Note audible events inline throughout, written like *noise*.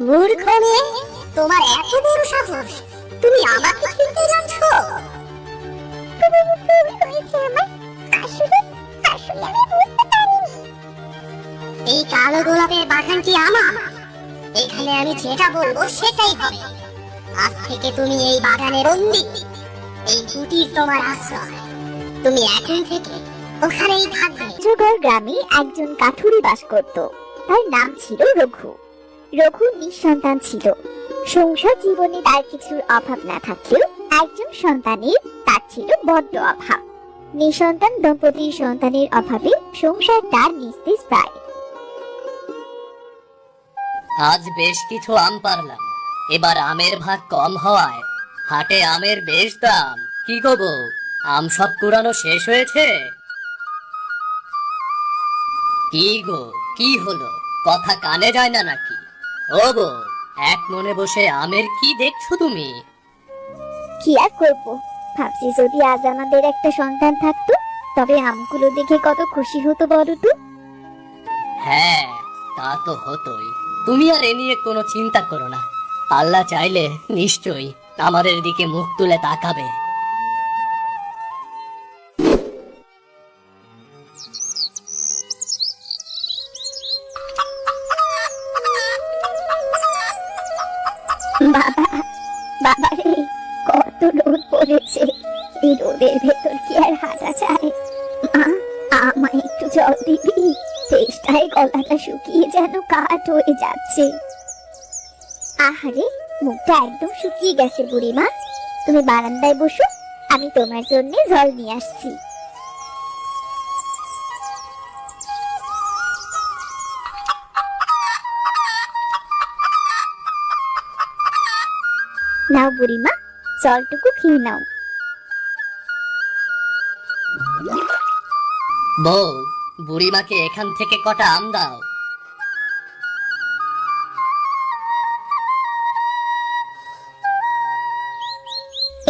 মূর্খ মেয়ে, তোমার এত বড় সাহস। তুমি আমাকে চিনতে এই কালো গোলাপের বাগানটি আমার। এখানে আমি যেটা বলব, সেটাই হবে। আজ থেকে তুমি এই বাগানের বন্দি। এই কুটির তোমার আশ্রয়। তুমি এখন থেকে ওখানেই থাকবে। গ্রামে একজন কাঠুরি বাস করত। তার নাম ছিল রঘু। রঘু নিঃসন্তান ছিল। সংসার জীবনে তার কিছুর অভাব না থাকলেও একজন সন্তানের, তার ছিল বড্ড অভাব। নিঃসন্তান দম্পতির সন্তানের অভাবে সংসার তার নিস্তেজ প্রায়। আজ বেশ কিছু আম পারলাম। এবার আমের ভাগ কম হওয়ায় হাটে আমের বেশ দাম। কি গো আম সব কুড়ানো শেষ হয়েছে? কি গো, কি হলো? কথা কানে যায় না নাকি? ও গো এক মনে বসে আমের কি দেখছ তুমি? কি আর করব? ভাবছি যদি আজ আমাদের একটা সন্তান থাকতো তবে আমগুলো দেখে কত খুশি হতো বলো তো। হ্যাঁ তা তো হতোই। তুমি আর এ নিয়ে কোনো চিন্তা করো না। আল্লাহ চাইলে নিশ্চয়ই আমাদের দিকে মুখ তুলে তাকাবে। বাবা বাবা রে, কত রোদ পড়েছে। এই রোদের ভেতর কি আর হাঁটা যায়? মা, আমায় একটু জল দিবি? চেষ্টায় গলাটা শুকিয়ে যেন কাঠ হয়ে যাচ্ছে। আহারে, মুখটা একদম শুকিয়ে গেছে বুড়িমা। তুমি বারান্দায় বসো, আমি তোমার জন্য জল নিয়ে আসছি। বুড়িমা জলটুকু খেয়ে নাও। বউ বুড়িমাকে এখান থেকে কটা আম দাও।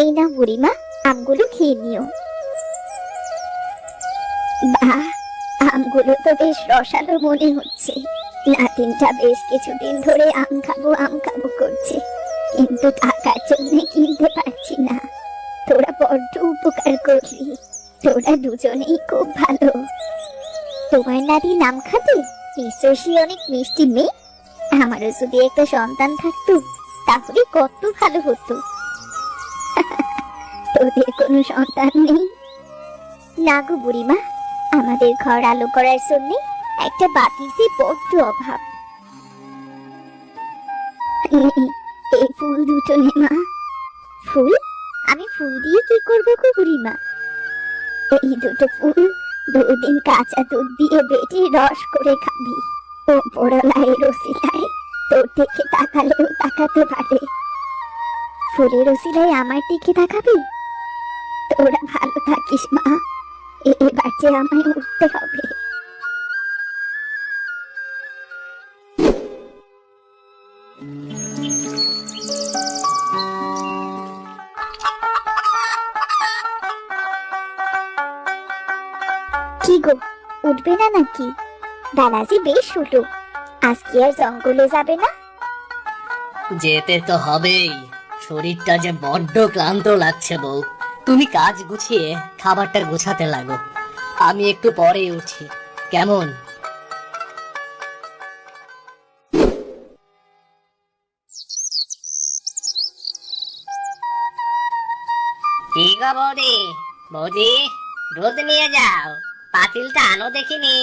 এই না বুড়িমা আমগুলো খেয়ে নিও। বাহ আমগুলো তো বেশ রসালো মনে হচ্ছে। নাতিনটা বেশ কিছুদিন ধরে আম খাব আম খাব করছে। কিন্তু টাকার জন্য কিনতে পারছি না। তোরা বড্ড উপকার করলি। তোরা দুজনেই খুব ভালো। তোমার নাতি নাম খাতে নিশ্চয়ই অনেক মিষ্টি মেয়ে। আমারও যদি একটা সন্তান থাকতো, তাহলে কত ভালো হতো। তোদের কোনো সন্তান নেই? না গো বুড়িমা, আমাদের ঘর আলো করার জন্য একটা বাতিসে বড্ড অভাব। ফুল দুটো নে মা ফুল? আমি ফুল দিয়ে কি করব গো বুড়িমা এই দুটো ফুল দুদিন কাঁচা দুধ দিয়ে বেটে রস করে খাবি। ও পড়ালায়, রসিলায়, তোর দিকে তাকালেও তাকাতে পারে। ফুলের ওসিলায় আমার দিকে তাকাবি? তোরা ভালো থাকিস মা। এবার যে আমায় উঠতে হবে। গো, উঠবে না নাকি? বেলাজি বেশ হলো। আজকে আর জঙ্গলে যাবে না? যেতে তো হবেই। শরীরটা যে বড্ড ক্লান্ত লাগছে বউ। তুমি কাজ গুছিয়ে খাবারটা গোছাতে লাগো। আমি একটু পরে উঠি। কেমন? কি গো বৌদি বৌদি, দুধ নিয়ে যাও। পাতিলটা আনো দেখিনি।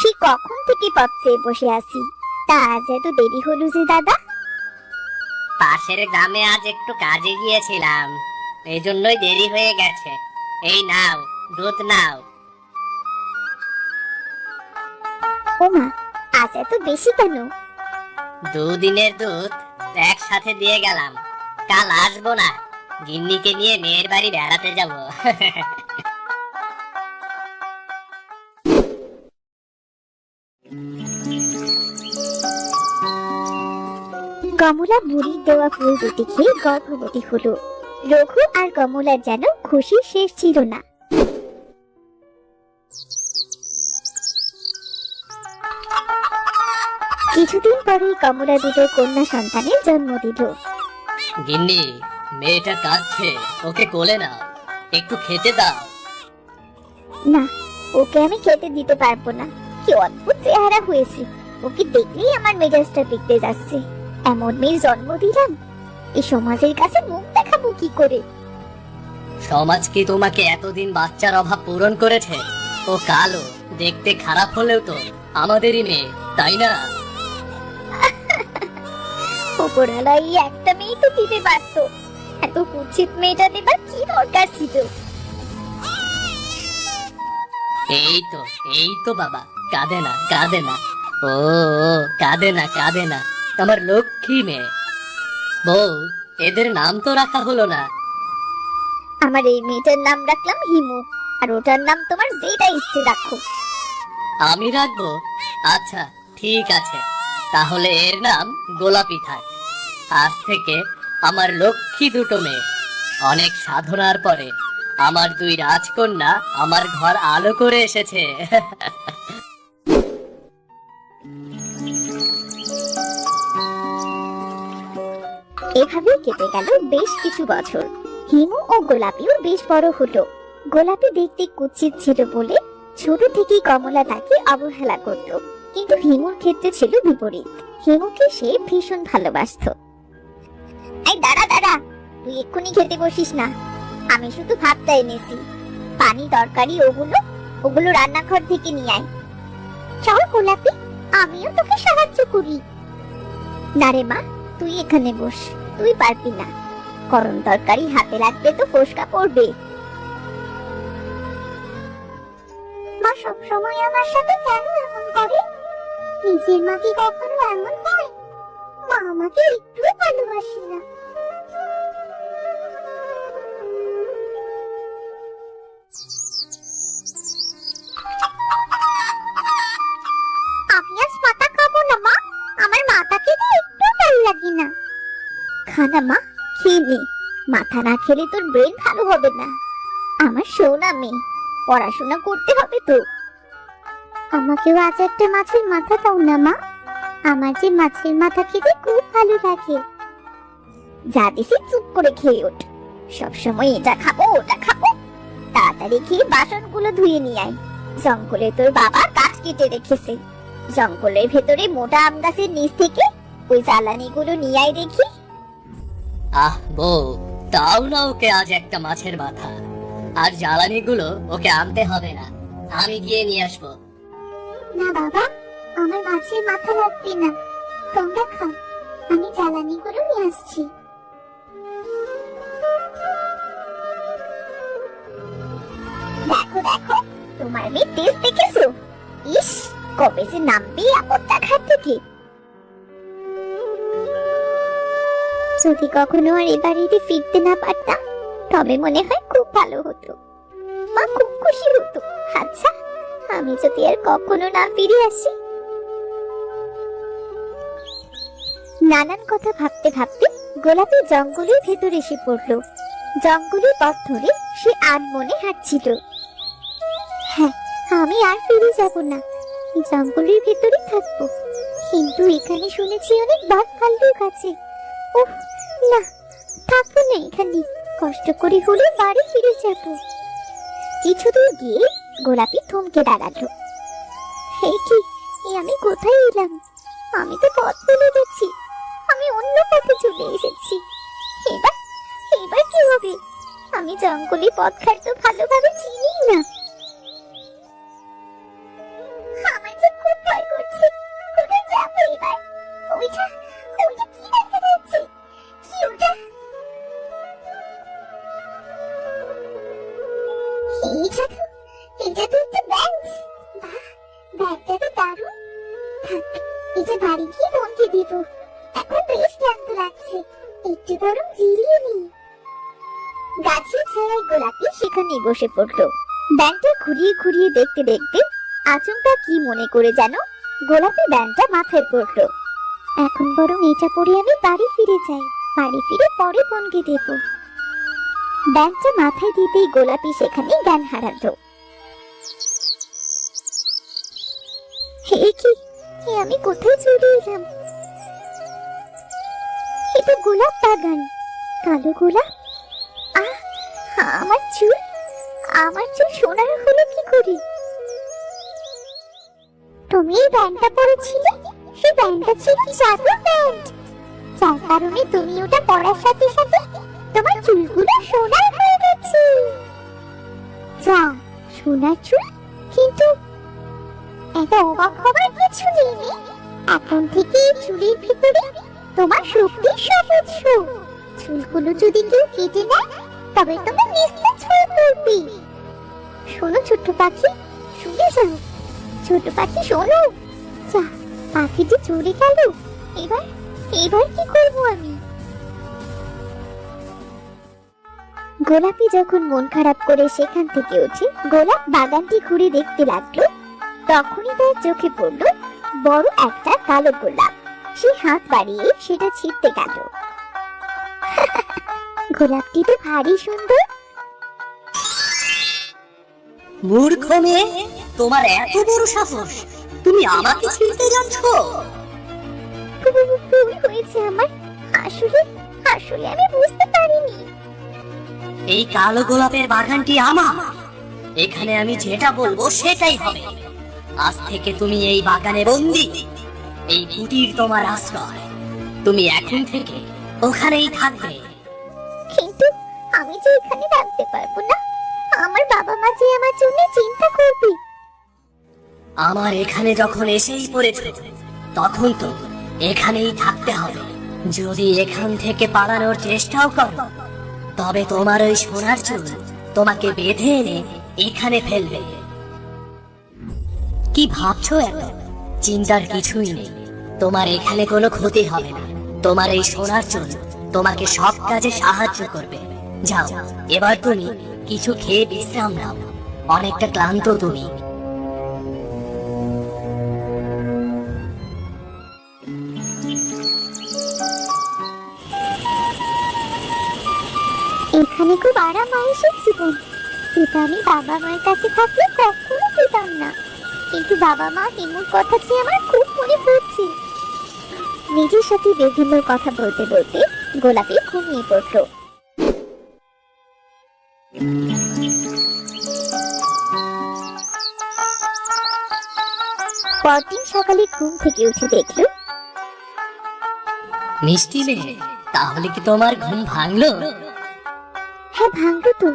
সে কখন থেকে পথ চেয়ে বসে আছি? তা আজ এত দেরি হলো যে দাদা। পাশের গ্রামে আজ একটু কাজে গিয়েছিলাম। এই জন্যই দেরি হয়ে গেছে। এই নাও দুধ নাও। ওমা আজ এত বেশি কেন? দুদিনের দুধ একসাথে দিয়ে গেলাম। কাল আসব না। গিন্নিকে নিয়ে মেয়ের বাড়ি বেড়াতে যাব। কমলা বুড়ির দেওয়া ফুল দুটি খেয়ে গর্ভবতী হলো। রঘু আর কমলার যেন খুশি শেষ ছিল না। কিছুদিন পরেই কমলা দুটো কন্যা সন্তানের জন্ম দিল। গিন্নি মেয়েটা কাঁদছে। ওকে কোলে নাও। একটু খেতে দাও। না ওকে আমি খেতে দিতে পারব না। কি অদ্ভুত চেহারা হয়েছে। ওকে দেখলেই আমার মেজাজটা বিগড়ে যাচ্ছে। এমন মেয়ের জন্ম দিলাম। এই সমাজের কাছে মুখ দেখাবো কি করে? সমাজ কি তোমাকে এতদিন বাচ্চার অভাব পূরণ করেছে? ও কালো দেখতে খারাপ হলেও তো আমাদেরই মেয়ে তাই না? *laughs* ওপরওয়ালা এই একটা মেয়ে তো দিতে পারতো। এত কুচ্ছিত মেয়েটা দেবার কি দরকার ছিল? এই তো এই তো বাবা কাঁদে না কাঁদে না। ও ও, কাঁদে না কাঁদে না। আমার লক্ষ্মী মেয়ে। বউ এদের নাম তো রাখা হলো না। আমার এই মেয়েটার নাম রাখলাম হিমু আর ওটার নাম তোমার যেটা ইচ্ছে রাখো। আমি রাখব? আচ্ছা ঠিক আছে। তাহলে এর নাম গোলাপি থাক। আজ থেকে আমার লক্ষ্মী দুটো মেয়ে। অনেক সাধনার পরে আমার দুই রাজকন্যা আমার ঘর আলো করে এসেছে। এভাবেই কেটে গেল বেশ কিছু বছর। হিমু ও গোলাপিও বেশ বড় হলো। গোলাপি দেখতে কুৎসিত ছিল বলে ছোট থেকেই কমলা তাকে অবহেলা করত। কিন্তু হিমুর ক্ষেত্রে ছিল বিপরীত। হিমুকে সে ভীষণ ভালোবাসতো। এই, দাঁড়া দাঁড়া। তুই এক্ষুনি খেতে বসিস না। আমি শুধু ভাতটা এনেছি। পানি, তরকারি, ওগুলো ওগুলো রান্নাঘর থেকে নিয়ে আয়। চল গোলাপি, আমিও তোকে সাহায্য করি। না রে মা, তুই এখানে বস। তুই পারবি না। গরম তরকারি হাতে লাগবে তো ফোসকা পড়বে। মা সব সময় আমার সাথে কেন এমন করে? নিজের মা কি কখনো এমন হয় মা আমাকে একটু ভালোবাসে না। আমার মাথা না ব্রেন ভালো হবে না। আমার মেয়ে পড়াশোনা করতে হবে তো। আমাকেও আজ একটা মাছের মাথা দাও না, মা। আমার যে মাছের মাথা খেতে খুব ভালো লাগে। যা দিছি চুপ করে খেয়ে ওঠ। সবসময় এটা খাব ওটা খাব। তাড়াতাড়ি খেয়ে বাসনগুলো ধুয়ে নিয়ে আয়। জঙ্গলে তোর বাবা কাঠ কেটে রেখেছে। জঙ্গলের ভেতরে মোটা আম গাছের নিচ থেকে ওই জ্বালানিগুলো নিয়ে আয় দেখি। আহ বউ তাও না ওকে আজ একটা মাছের মাথা। আর জ্বালানিগুলো ওকে আনতে হবে না। আমি গিয়ে নিয়ে আসব। না বাবা আমার মাছের মাথা লাগবে না। তোমরা খাও। আমি জ্বালানিগুলো নিয়ে আসছি। দেখো দেখো, তোমার তেজ দেখেছ? ইস, কবে যে থেকে? যদি কখনো আর এ ফিরতে না পারতাম, তবে মনে হয় খুব ভালো হতো। মা, খুব খুশি হতো। আচ্ছা আমি যদি আর কখনো না ফিরে আসি নানান কথা ভাবতে ভাবতে গোলাপি জঙ্গলের ভেতরে এসে পড়ল। জঙ্গলের পথ ধরে সে আর মনে হাঁটছিল। হ্যাঁ আমি আর ফিরে যাব না। জঙ্গলের ভেতরে থাকব। কিন্তু এখানে শুনেছি অনেক বাঘ ভাল্লুক আছে। উফ, না, থাকব না এখানে। কষ্ট করে হলে বাড়ি ফিরে যাব। কিছু দূর গিয়ে গোলাপি থমকে দাঁড়াল। এই কি আমি কোথায় এলাম? আমি তো পথ ভুলে গেছি। অন্য পথে চলে এসেছি। এবার এবার কি হবে? আমি জঙ্গলে পথ তো ভালোভাবে চিনি না। বসে পড়ল। ব্যাংকটা ঘুরিয়ে ঘুরিয়ে দেখতে দেখতে আচমকা কি মনে করে যেন গোলাপি ব্যাংকটা মাথায় পড়ল। এখন বরং এটা পরে আমি বাড়ি ফিরে যাই। বাড়ি ফিরে পরে বোনকে দেব। ব্যাংকটা মাথায় দিতেই গোলাপি সেখানে জ্ঞান হারালো। আমি কোথায় চলে এলাম? এটা গোলাপ বাগান। কালো গোলাপ? আহ, আমার চুল আমার চুল সোনার হলো কি করে? তুমি এই ব্যান্ডটা পরেছিলে? সেই ব্যান্ডটা ছিল জাদুর ব্যান্ড যার কারণে তুমি ওটা পরার সাথে সাথে তোমার চুলগুলো সোনার হয়ে গেছে। যা, সোনার চুল? কিন্তু এত অবাক হবার কিছু নেই এখন থেকে চুলের ভিতরে তোমার শক্তি সবুজ চুলগুলো যদি কেউ কেটে নেয়, তবে তুমি নিস্তেজ হয়ে পড়বে। শোনো ছোট্ট পাখি, শুনে যাও ছোট পাখি, শোনো। যা, পাখিটি চলে গেল। এবার এবার কি করব আমি? গোলাপি যখন মন খারাপ করে সেখান থেকে উঠে গোলাপ বাগানটি ঘুরে দেখতে লাগল। তখনই তার চোখে পড়ল বড় একটা কালো গোলাপ। সে হাত বাড়িয়ে সেটা ছিঁড়তে গেল। গোলাপটি তো ভারী সুন্দর। মূর্খ মেয়ে তোমার এত বড় সাহস। তুমি আমাকে যাচ্ছ ভুল হয়েছে আমার আসলে আসলে আমি বুঝতে পারিনি। এই কালো গোলাপের বাগানটি আমার। এখানে আমি যেটা বলব সেটাই হবে। আজ থেকে তুমি এই বাগানে বন্দি। এই কুটির তোমার আশ্রয়। তুমি এখন থেকে ওখানেই থাকবে। কিন্তু আমি যে এখানে থাকতে পারব না আমার বাবা মা যে আমার জন্য চিন্তা করবে। আমার এখানে যখন এসেই পড়েছ, তখন তো এখানেই থাকতে হবে। যদি এখান থেকে পালানোর চেষ্টাও করো, তবে তোমার ওই সোনার চুল তোমাকে বেঁধে এনে এখানে ফেলবে। কি ভাবছ এত? চিন্তার কিছুই নেই। তোমার এখানে কোনো ক্ষতি হবে না। তোমার এই সোনার চুল তোমাকে সব কাজে সাহায্য করবে। যাও, এবার তুমি কিছু খেয়ে বিশ্রাম নাও। অনেকটা ক্লান্ত তুমি। এখানে খুব আরাম আয়েসের জীবন। যেটা আমি বাবা মায়ের কাছে থাকলে কখনো পেতাম না। কিন্তু বাবা মা হিমুর কথা যে আমার খুব মনে পড়ছে। নিজের সাথে বিভিন্ন কথা বলতে বলতে গোলাপি ঘুমিয়ে পড়ল। পরদিন সকালে ঘুম থেকে উঠে দেখল মিষ্টি মেয়ে তাহলে কি তোমার ঘুম ভাঙলো? হ্যাঁ ভাঙলো তো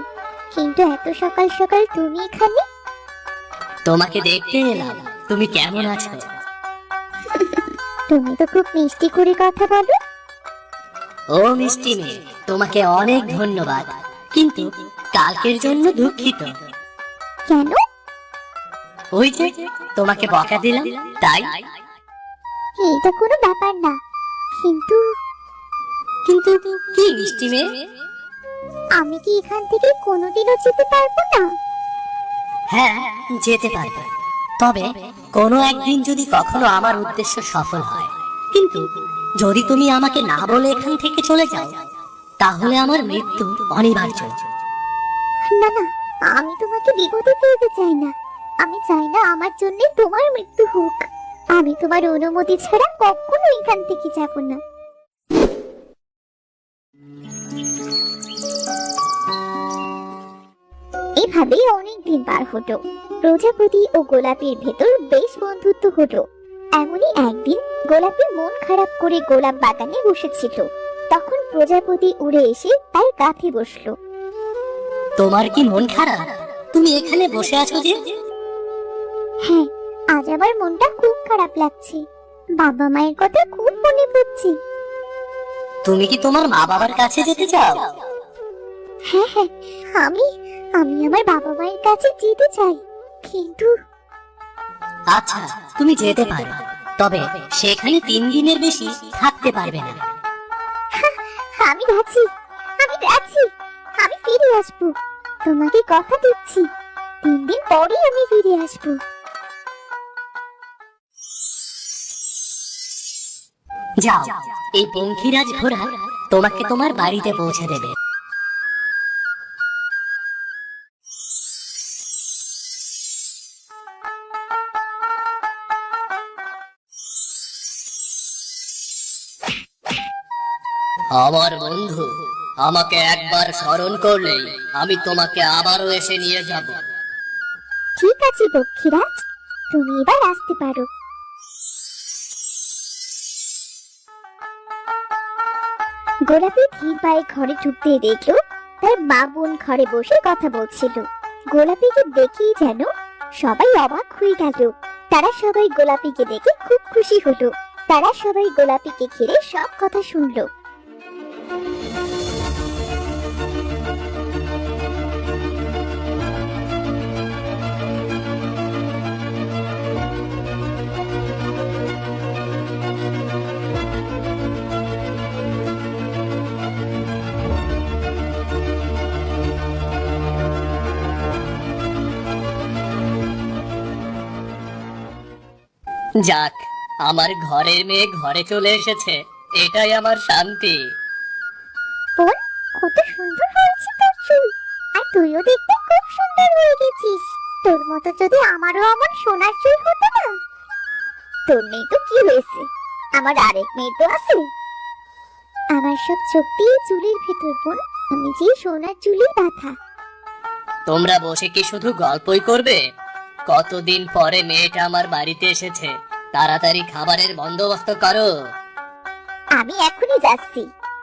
কিন্তু এত সকাল সকাল তুমি এখানে? তোমাকে দেখতে এলাম তুমি কেমন আছো? তুমি তো খুব মিষ্টি করে কথা বলো। ও মিষ্টি মেয়ে তোমাকে অনেক ধন্যবাদ কিন্তু কালকের জন্য দুঃখিত। কেন? ওই যে তোমাকে বকা দিলাম তাই। এটা কোনো ব্যাপার না। কিন্তু কিন্তু কি মিষ্টি মেয়ে? আমি কি এখান থেকে কোনোদিনও যেতে পারব না? হ্যাঁ যেতে পারবে। তবে কোনো একদিন যদি কখনো আমার উদ্দেশ্য সফল হয় কিন্তু যদি তুমি আমাকে না বলে এখান থেকে চলে যাও তাহলে আমার মৃত্যু অনিবার্য। না না, আমি তোমাকে বিপদে ফেলতে চাই না। আমি চাই না আমার জন্য তোমার মৃত্যু হোক। আমি তোমার অনুমতি ছাড়া কখনো এখান থেকে যাব না। এভাবেই অনেক দিন পার হতো প্রজাপতি ও গোলাপের ভেতর বেশ বন্ধুত্ব হতো এমনই একদিন গোলাপি মন খারাপ করে গোলাপ বাগানে বসেছিল। তখন প্রজাপতি উড়ে এসে তার কাঁধে বসল। তোমার কি মন খারাপ? তুমি এখানে বসে আছো যে? হ্যাঁ আজ আমার মনটা খুব খারাপ লাগছে। বাবা মায়ের কথা খুব মনে পড়ছে। তুমি কি তোমার মা বাবার কাছে যেতে চাও? হ্যাঁ হ্যাঁ আমি আমি আমার বাবা মায়ের কাছে যেতে চাই কিন্তু আচ্ছা তুমি যেতে পারো। তবে সেখানে তিন দিনের বেশি থাকতে পারবে না। আমি রাজি আমি রাজি আমি ফিরে আসব। তোমাকে কথা দিচ্ছি। তিন দিন পরেই আমি ফিরে আসব। যাও এই পঙ্খিরাজ ঘোড়া তোমাকে তোমার বাড়িতে পৌঁছে দেবে। আমার বন্ধু আমাকে একবার স্মরণ করলেই আমি তোমাকে আবারও এসে নিয়ে যাব। ঠিক আছে, পক্ষীরাজ। তুমি এবার আসতে পারো। গোলাপি ধীর পায়ে ঘরে ঢুকতে দেখল, তার মা বোন ঘরে বসে কথা বলছিল। গোলাপিকে দেখেই যেন সবাই অবাক হয়ে গেল। তারা সবাই গোলাপিকে দেখে খুব খুশি হলো। তারা সবাই গোলাপিকে ঘিরে সব কথা শুনলো। যাক আমার ঘরের মেয়ে ঘরে চলে এসেছে। এটাই আমার শান্তি। বোন কত সুন্দর হয়েছে তোর চুল। আর তুইও দেখতে খুব সুন্দর হয়ে গেছিস। তোর মতো যদি আমারও এমন সোনার চুল হতো না। তোর নেই তো কি হয়েছে? আমার আরেক মেয়ে তো আছে। আমার সব চোখ দিয়ে চুলের ভেতর বোন আমি যে সোনার চুলের বাঁধা তোমরা বসে কি শুধু গল্পই করবে? কতদিন পরে মেয়েটা আমার বাড়িতে এসেছে। তাড়াতাড়ি খাবারের বন্দোবস্ত করো। আমি এখনই যাচ্ছি।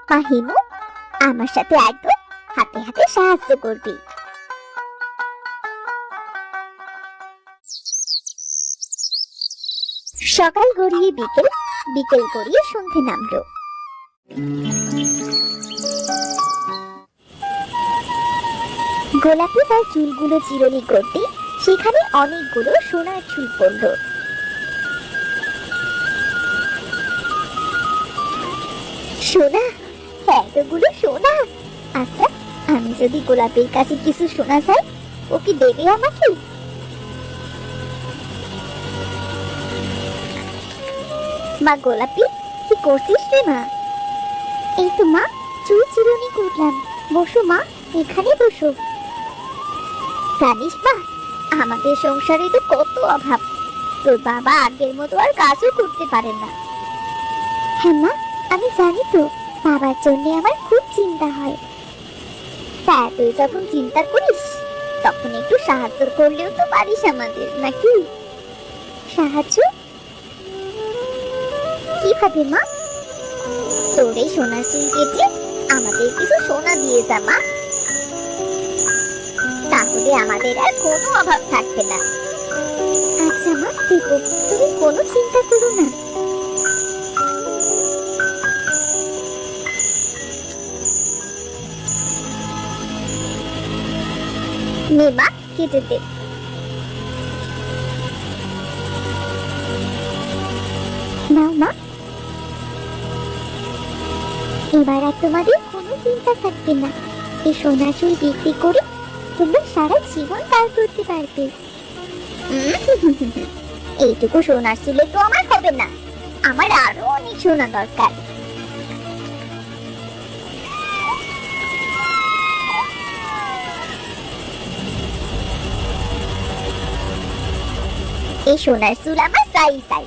মা হিমু, আমার সাথে একদম হাতে হাতে সাহায্য করবি। সকাল গড়িয়ে বিকেল বিকেল গড়িয়ে সন্ধে নামলো। গোলাপি তার চুলগুলো চিরনি করতে সেখানে অনেকগুলো সোনার চুল পড়ল। সোনা, এতগুলো সোনা। আচ্ছা আমি যদি গোলাপের কাছে কিছু সোনা চাই, ও কি দেবে আমাকে? মা গোলাপি, কি করছিস রে মা? এই তো মা করলাম। বসো মা, এখানে বসো। জানিস মা, আমাদের সংসারে তো কত অভাব। তোর বাবা আগের মতো আর কাজও করতে পারে না। হ্যাঁ মা আমি জানি তো, বাবার জন্য আমার খুব চিন্তা হয়। তা তুই যখন চিন্তা করিস, তখন একটু সাহায্য করলেও তো পারিস আমাদের, নাকি? সাহায্য? কীভাবে মা? তোর এই সোনা চুল কেটে আমাদের কিছু সোনা দিয়ে যা, মা। তাহলে আমাদের আর কোনো অভাব থাকবে না। আচ্ছা মা দেবো তুমি কোনো চিন্তা করো না। নে মা কেটে দে। নাও মা। এবার আর তোমাদের কোনো চিন্তা থাকবে না। এই সোনা চুল বিক্রি করে তোমরা সারা জীবন পার করতে পারবে। এইটুকু সোনার চুলে তো আমার হবে না। আমার আরও অনেক সোনা দরকার। এই সোনার চুল আমার চাই চাই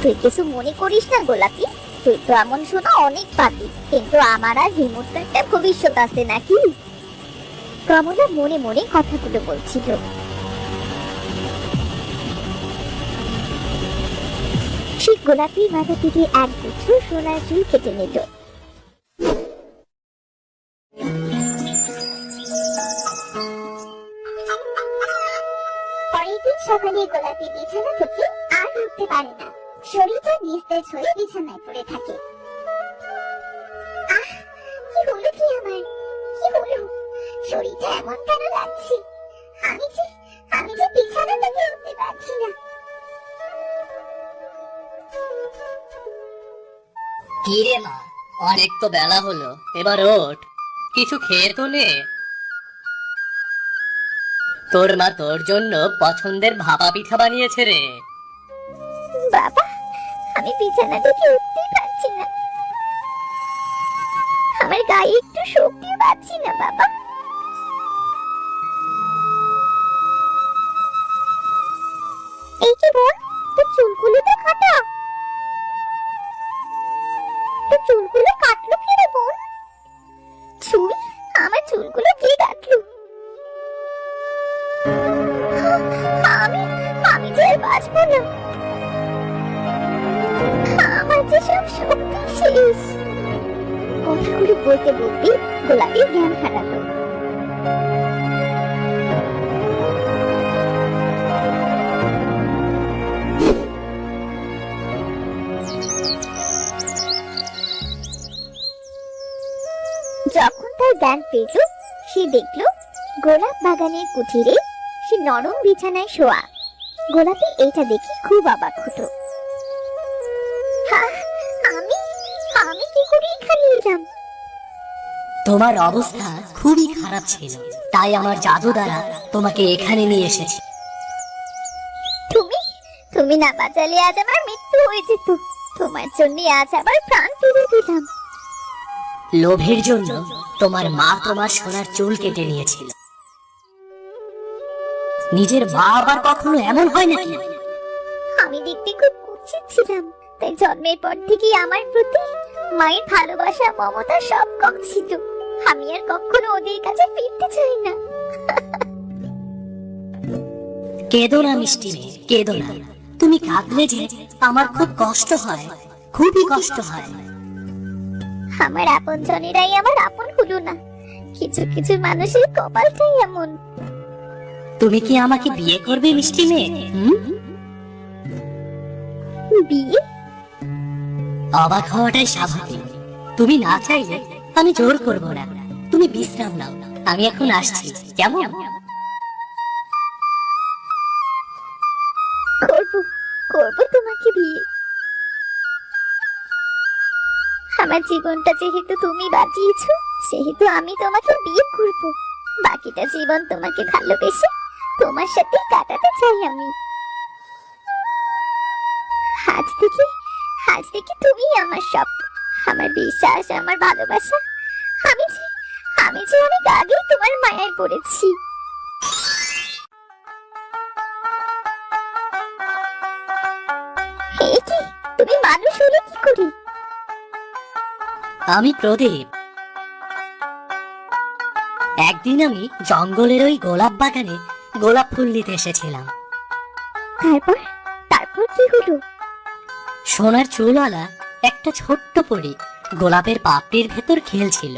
তুই কিছু মনে করিস না গোলাপি? তুই তো এমন সোনা অনেক পাবি কিন্তু আমার আর হিমুর একটা ভবিষ্যৎ আছে নাকি? কমলা মনে মনে কথাগুলো বলছিল। সে গোলাপির মাথা থেকে এক গুচ্ছ সোনার চুল কেটে নিল। নিস্তেজ হয়ে বিছানায় পড়ে থাকে। আহ, কি হলো কি আমার? কি হলো? শরীরটা এমন কেন লাগছে? আমি যে আমি যে বিছানা থেকে উঠতে পারছি না। কি রে মা? অনেক তো বেলা হলো। এবার ওঠ। কিছু খেয়ে তো নে। তোর মা তোর জন্য পছন্দের ভাপা পিঠা বানিয়েছে রে। আমি বিছানা থেকে উঠতেই পারছি না। আমার গায়ে একটু শক্তি পাচ্ছি না, বাবা। এই কি বোন, তোর চুলগুলো তো কাটা। তোর চুলগুলো কাটলো কি রে বোন? চুল আমার চুলগুলো কে কাটলো? আমি আমি যে বাঁচবো না। বলতে বলতে গোলাপি জ্ঞান হারালো। যখন তার জ্ঞান ফিরল সে দেখল গোলাপ বাগানের কুঠিরে সে নরম বিছানায় শোয়া। গোলাপি এটা দেখে খুব অবাক হতো। তোমার অবস্থা খুবই খারাপ ছিল। তাই আমার জাদু দ্বারা তোমাকে এখানে নিয়ে এসেছি। তুমি? তুমি না বাঁচালে আজ আমার মৃত্যু হয়ে যেত। তোমার জন্য আজ আবার প্রাণ ফিরে দিলাম। লোভের জন্য তোমার মা তোমার সোনার চুল কেটে নিয়েছিল। নিজের মা আবার কখনো এমন হয় নাকি? আমি দেখতে খুব কুৎসিত ছিলাম তাই জন্মের পর থেকেই আমার প্রতি মায়ের ভালোবাসা মমতা সব কম ছিল। আমি আর কখনো ওদের কাছে ফিরতে চাই না। কেঁদো না মিষ্টি মেয়ে কেঁদো না। তুমি কাঁদলে যে আমার খুব কষ্ট হয় খুবই কষ্ট হয়। আমার আপন জনেরাই আমার আপন হলো না। কিছু কিছু মানুষের কপালটাই এমন। তুমি কি আমাকে বিয়ে করবে মিষ্টি মেয়ে? বিয়ে? অবাক হওয়াটাই স্বাভাবিক। তুমি না চাইলে আমি জোর করব না। তুমি বিশ্রাম নাও। আমি এখন আসছি। কেমন? তোমাকে বিয়ে। আমার জীবনটা যেহেতু তুমি সেহেতু আমি তোমাকে বিয়ে করব। বাকিটা জীবন তোমাকে ভালোবেসে তোমার সাথে কাটাতে চাই আমি। আজ থেকে আজ থেকে তুমি আমার সব আমার বিশ্বাস, আমার ভালোবাসা। আমি যে অনেক আগেই তোমার মায়ায় পড়েছি। তুমি মানুষ হলে কি করে? আমি প্রদীপ। একদিন আমি জঙ্গলের ওই গোলাপ বাগানে গোলাপ ফুল নিতে এসেছিলাম। তারপর? তারপর কি হলো? সোনার চুলওয়ালা একটা ছোট্ট পরি গোলাপের পাপড়ির ভেতর খেলছিল।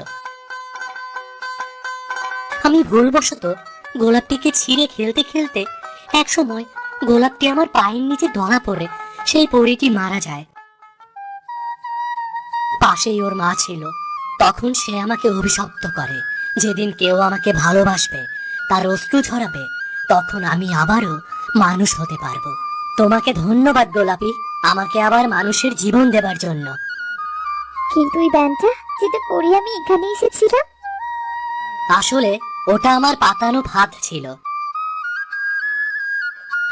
আমি ভুলবশত গোলাপটিকে ছিঁড়ে খেলতে খেলতে এক সময় গোলাপটি আমার পায়ের নিচে ডলা পড়ে সেই পরিটি মারা যায়। পাশেই ওর মা ছিল। তখন সে আমাকে অভিশপ্ত করে যেদিন কেউ আমাকে ভালোবাসবে তার অশ্রু ঝরাবে তখন আমি আবারও মানুষ হতে পারব। তোমাকে ধন্যবাদ গোলাপি আমাকে আবার মানুষের জীবন দেবার জন্য। কিন্তু ওই ব্যান্ডটা যেটা পরে আমি এখানে এসেছিলাম। আসলে ওটা আমার পাতানো ভাত ছিল।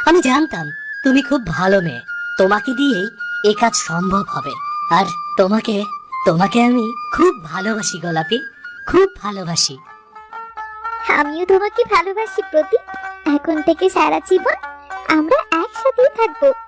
আমি জানতাম, তুমি খুব ভালো মেয়ে। তোমাকে দিয়েই এ কাজ সম্ভব হবে। আর তোমাকে তোমাকে আমি খুব ভালোবাসি, গোলাপি। খুব ভালোবাসি। আমিও তোমাকে ভালোবাসি প্রদীপ। এখন থেকে সারা জীবন আমরা একসাথেই থাকব।